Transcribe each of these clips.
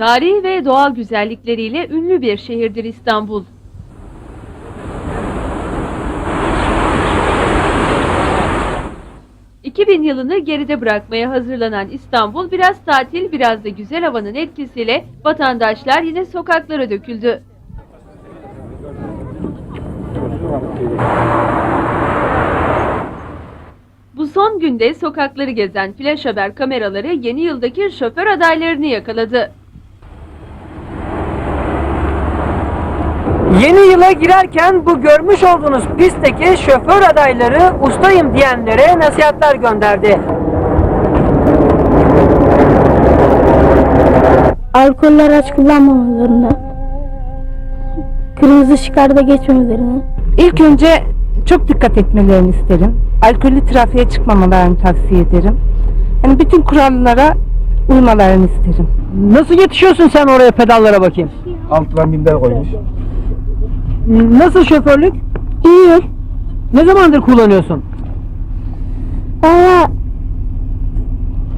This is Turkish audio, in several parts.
Tarihi ve doğal güzellikleriyle ünlü bir şehirdir İstanbul. ...2000 yılını geride bırakmaya hazırlanan İstanbul... ...biraz tatil biraz da güzel havanın etkisiyle... ...vatandaşlar yine sokaklara döküldü. Bu son günde sokakları gezen flash haber kameraları yeni yıldaki şoför adaylarını yakaladı. Yeni yıla girerken bu görmüş olduğunuz pistteki şoför adayları ustayım diyenlere nasihatler gönderdi. Alkollü araç kullanmamalarını, kırmızı ışıklarda geçmemelerini, İlk önce çok dikkat etmelerini isterim. Alkollü trafiğe çıkmamalarını tavsiye ederim. Yani bütün kurallara uymalarını isterim. Nasıl yetişiyorsun sen oraya pedallara bakayım? Altına minder koymuş. Nasıl şoförlük? iyi, Ne zamandır kullanıyorsun? bayağı,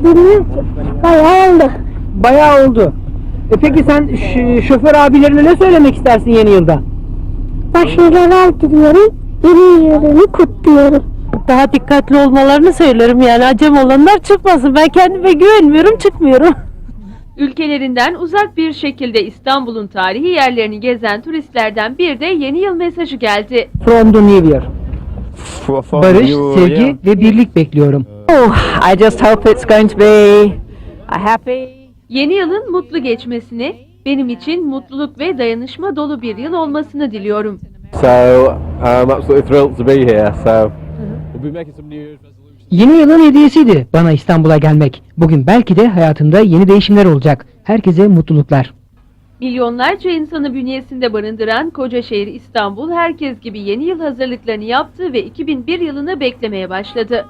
bilmiyorum ki, bayağı oldu. Bayağı oldu. E peki sen şoför abilerine ne söylemek istersin yeni yılda? Başarılar diliyorum, yeni yılını kutluyorum. Daha dikkatli olmalarını söylerim yani acem olanlar çıkmasın. Ben kendime güvenmiyorum çıkmıyorum. Ülkelerinden uzak bir şekilde İstanbul'un tarihi yerlerini gezen turistlerden bir de yeni yıl mesajı geldi. From the New Year. Barış, sevgi ve birlik bekliyorum. Oh, I just hope it's going to be a happy Yeni yılın mutlu geçmesini, benim için mutluluk ve dayanışma dolu bir yıl olmasını diliyorum. So I'm absolutely thrilled to be here. So we'll be making some New Year's resolutions. Yeni yılın hediyesiydi bana İstanbul'a gelmek. Bugün belki de hayatımda yeni değişimler olacak. Herkese mutluluklar. Milyonlarca insanı bünyesinde barındıran koca şehir İstanbul herkes gibi yeni yıl hazırlıklarını yaptı ve 2001 yılını beklemeye başladı.